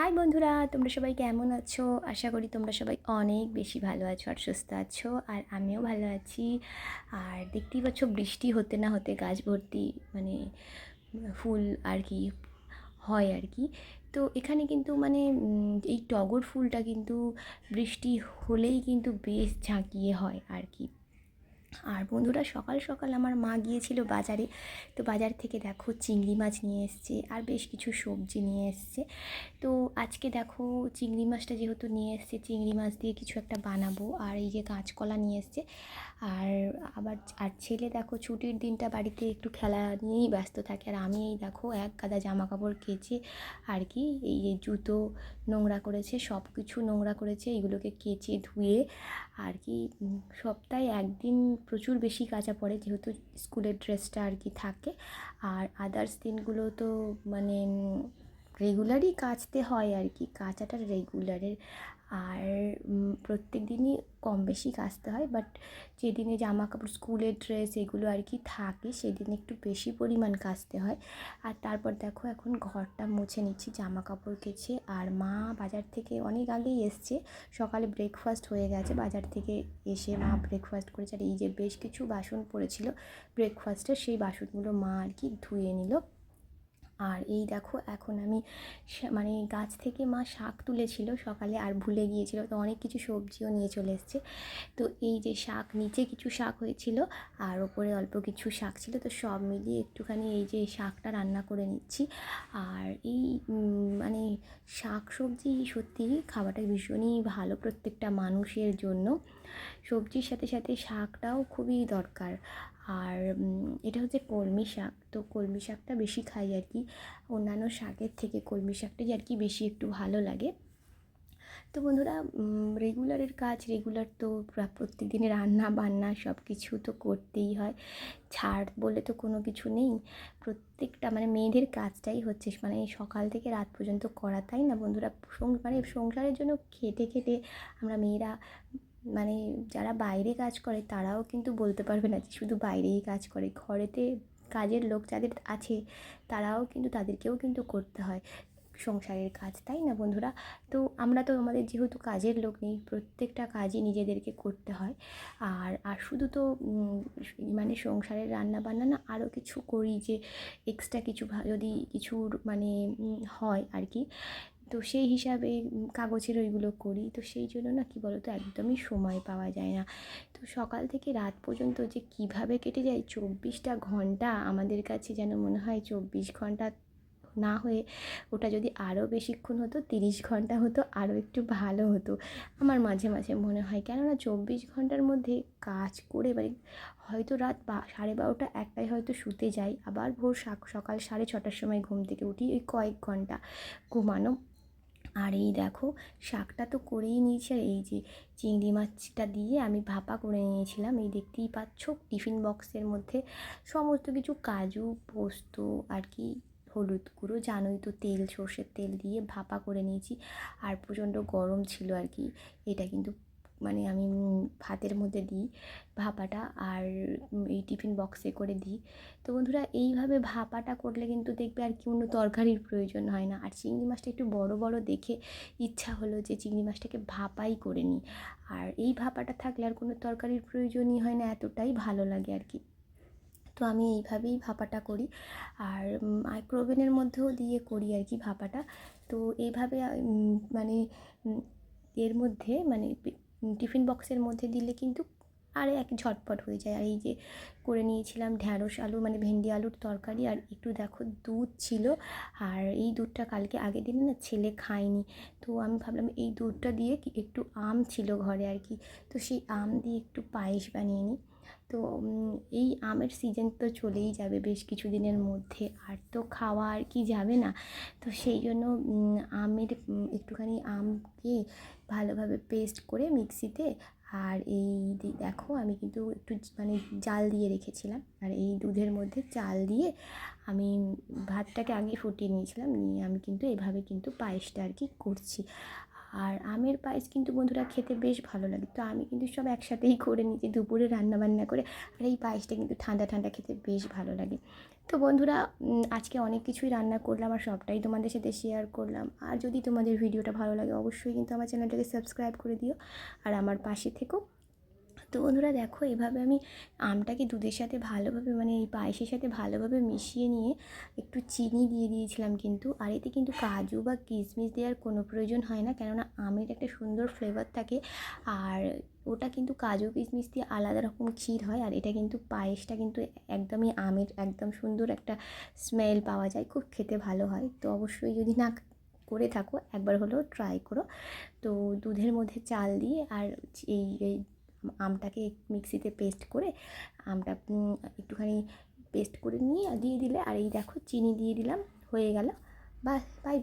High বন্ধুরা, তোমরা সবাই কেমন আছো? আশা করি তোমরা সবাই অনেক বেশি ভালো আছো আর সুস্থ আছো, আর আমিও ভালো আছি। আর দেখতেই পাচ্ছ, বৃষ্টি হতে না হতে গাছ ভর্তি মানে ফুল আর কি হয় আর কি। তো এখানে কিন্তু মানে এই টগর ফুলটা কিন্তু বৃষ্টি হলেই কিন্তু বেশ ঝাঁকিয়ে হয় আর কি। আর বন্ধুরা সকাল সকাল আমার মা গিয়েছিল বাজারে। তো বাজার থেকে দেখো চিংড়ি মাছ নিয়ে এসছে আর বেশ কিছু সবজি নিয়ে এসছে। তো আজকে দেখো চিংড়ি মাছটা যেহেতু নিয়ে এসছে, চিংড়ি মাছ দিয়ে কিছু একটা বানাবো। আর এই যে কাঁচকলা নিয়ে এসছে। আর আবার, আর ছেলে দেখো ছুটির দিনটা বাড়িতে একটু খেলা নিয়েই ব্যস্ত থাকে। আর আমি এই দেখো এক গাদা জামা কাপড় কেচে আর কি এই যে জুতো নোংরা করেছে সব কিছু নোংরা করেছে, এগুলোকে কেচে ধুয়ে আর কি সপ্তাহে একদিন প্রচুর বেশি কাঁচা পড়ে যেহেতু স্কুলের ড্রেসটা আর কি থাকে। আর আদার্স দিনগুলো তো মানে রেগুলারই কাচতে হয় আর কি, কাচাটা রেগুলারের আর প্রত্যেক দিনই কম বেশি কাচতে হয় বাট যেদিনে জামা কাপড় স্কুলের ড্রেস এগুলো আর কি থাকে, সেদিন একটু বেশি পরিমাণ কাচতে হয়। আর তারপর দেখো, এখন ঘরটা মুছে নিচ্ছি জামা কাপড় কেচে। আর মা বাজার থেকে অনেক আগেই এসছে, সকালে ব্রেকফাস্ট হয়ে গেছে, বাজার থেকে এসে মা ব্রেকফাস্ট করেছে। আর এই যে বেশ কিছু বাসন পড়েছিল ব্রেকফাস্টের সেই বাসনগুলো মা আর কি ধুয়ে নিল। আর এই দেখো, এখন আমি মানে গাছ থেকে মা শাক তুলেছিল সকালে আর ভুলে গিয়েছিল, তো অনেক কিছু সবজিও নিয়ে চলে এসছে। তো এই যে শাক, নিচে কিছু শাক হয়েছিল আর ওপরে অল্প কিছু শাক ছিল, তো সব মিলিয়ে একটুখানি এই যে শাকটা রান্না করে নিচ্ছি। আর এই মানে শাক সবজি সত্যি খাওয়াটা ভীষণই ভালো প্রত্যেকটা মানুষের জন্য। সবজির সাথে সাথে শাকটাও খুবই দরকার। আর এটা হচ্ছে কলমি শাক। তো কলমি শাকটা বেশি খাই আর কি। অন্যান্য শাকের থেকে কলমি শাকটাই আর কি বেশি একটু ভালো লাগে। তো বন্ধুরা রেগুলারের কাজ রেগুলার তো প্রা- প্রত্যেক রান্না বান্না সব কিছু তো করতেই হয়। ছাড় বলে তো কোনো কিছু নেই। প্রত্যেকটা মানে মেয়েদের কাজটাই হচ্ছে মানে সকাল থেকে রাত পর্যন্ত করা, তাই না বন্ধুরা? মানে সংসারের জন্য খেটে খেটে আমরা মেয়েরা মানে যারা বাইরে কাজ করে তারাও কিন্তু বলতে পারবে না যে শুধু বাইরেই কাজ করে। ঘরেতে কাজের লোক যাদের আছে, তারাও কিন্তু তাদেরকেও কিন্তু করতে হয় সংসারের কাজ, তাই না বন্ধুরা? তো আমরা তো আমাদের যেহেতু কাজের লোক নেই, প্রত্যেকটা কাজই নিজেদেরকে করতে হয়। আর আর শুধু তো মানে সংসারের রান্না বান্না না আরও কিছু করি যে এক্সট্রা কিছু যদি কিছু মানে হয় আর কি। তো সেই হিসাবে কাগজের ওইগুলো করি। তো সেই জন্য না, কি বলতো, একদমই সময় পাওয়া যায় না। তো সকাল থেকে রাত পর্যন্ত যে কীভাবে কেটে যায়, চব্বিশটা ঘণ্টা আমাদের কাছে যেন মনে হয় চব্বিশ ঘণ্টা না হয়ে ওটা যদি আরও বেশিক্ষণ হতো, তিরিশ ঘণ্টা হতো, আরও একটু ভালো হতো। আমার মাঝে মাঝে মনে হয়, কেননা চব্বিশ ঘণ্টার মধ্যে কাজ করে মানে হয়তো রাত বা, সাড়ে বারোটা একটায় হয়তো শুতে যাই, আবার ভোর সাক- সকাল সাড়ে ছটার সময় ঘুম থেকে উঠি ওই কয়েক ঘণ্টা ঘুমানো আর এই দেখো, শাকটা তো করেই নিয়েছি আর এই যে চিংড়ি মাছটা দিয়ে আমি ভাপা করে নিয়েছিলাম। এই দেখতেই পাচ্ছ, টিফিন বক্সের মধ্যে সমস্ত কিছু, কাজু, পোস্ত আর কি, হলুদ গুঁড়ো, জানোই তো তেল, সর্ষের তেল দিয়ে ভাপা করে নিয়েছি। আর প্রচণ্ড গরম ছিল আর কি, এটা কিন্তু মানে আমি ভাতের মধ্যে দিই ভাপাটা আর এই টিফিন বক্সে করে দিই। তো বন্ধুরা, এইভাবে ভাপাটা করলে কিন্তু দেখবে আর কি অন্য তরকারির প্রয়োজন হয় না। আর চিংড়ি মাছটা একটু বড় বড় দেখে ইচ্ছা হলো যে চিংড়ি মাছটাকে ভাপাই করে নিই। আর এই ভাপাটা থাকলে আর কোনো তরকারির প্রয়োজনই হয় না, এতটাই ভালো লাগে আর কি। তো আমি এইভাবেই ভাপাটা করি। আর মাইক্রোওভেনের মধ্যেও দিয়ে করি আর কি ভাপাটা। তো এইভাবে মানে এর মধ্যে মানে টিফিন বক্সের মধ্যে দিলে কিন্তু আর এক ঝটপট হয়ে যায়। আর এই যে করে নিয়েছিলাম ঢ্যাঁড়স আলু মানে ভেন্ডি আলুর তরকারি, আর একটু দেখো দুধ ছিল। আর এই দুধটা কালকে আগের দিনে না ছেলে খায়নি। তো আমি ভাবলাম এই দুধটা দিয়ে কি একটু আম ছিল ঘরে আর কি। তো সেই আম দিয়ে একটু পায়েস বানিয়ে নিই। তো এই আমের সিজন তো চলেই যাবে বেশ কিছু দিনের মধ্যে। আর তো খাওয়া আর কি যাবে না। তো সেই জন্য আমের একটুখানি আমকে ভালোভাবে পেস্ট করে মিক্সিতে আর এই দেখো আমি কিন্তু একটু মানে জাল দিয়ে রেখেছিলাম। আর এই দুধের মধ্যে চাল দিয়ে আমি ভাতটাকে আগে ফুটিয়ে নিয়েছিলাম। নিয়ে আমি কিন্তু এভাবে কিন্তু পায়েসটা আর কি করছি। আর আমের পায়েস কিন্তু বন্ধুরা খেতে বেশ ভালো লাগে। তো আমি কিন্তু সব একসাথেই করে নিয়েছি, দুপুরে রান্না বান্না করে। আর এই পায়েসটা কিন্তু ঠান্ডা ঠান্ডা খেতে বেশ ভালো লাগে। তো বন্ধুরা আজকে অনেক কিছুই রান্না করলাম আর সবটাই তোমাদের সাথে শেয়ার করলাম। আর যদি তোমাদের ভিডিওটা ভালো লাগে, অবশ্যই কিন্তু আমার চ্যানেলটাকে সাবস্ক্রাইব করে দিও। আর আমার পাশে থেকো। তো বন্ধুরা দেখো, এভাবে আমি আমটাকে দুধের সাথে ভালোভাবে মানে এই পায়েসের সাথে ভালোভাবে মিশিয়ে নিয়ে একটু চিনি দিয়ে দিয়েছিলাম কিন্তু। আর এতে কিন্তু কাজু বা কিশমিশ দেওয়ার কোনো প্রয়োজন হয় না, কেননা আমের একটা সুন্দর ফ্লেভার থাকে। আর ওটা কিন্তু কাজু, কিশমিশ দিয়ে আলাদা রকম ক্ষীর হয়, আর এটা কিন্তু পায়েসটা কিন্তু একদমই আমের একদম সুন্দর একটা স্মেল পাওয়া যায়, খুব খেতে ভালো হয়। তো অবশ্যই যদি না করে থাকো, একবার হলেও ট্রাই করো। তো দুধের মধ্যে চাল দিয়ে আর এই এই আমটাকে মিক্সিতে পেস্ট করে আমটা একটুখানি পেস্ট করে নিয়ে দিয়ে দিলে, আর এই দেখো, চিনি দিয়ে দিলাম, হয়ে গেল। Bye bye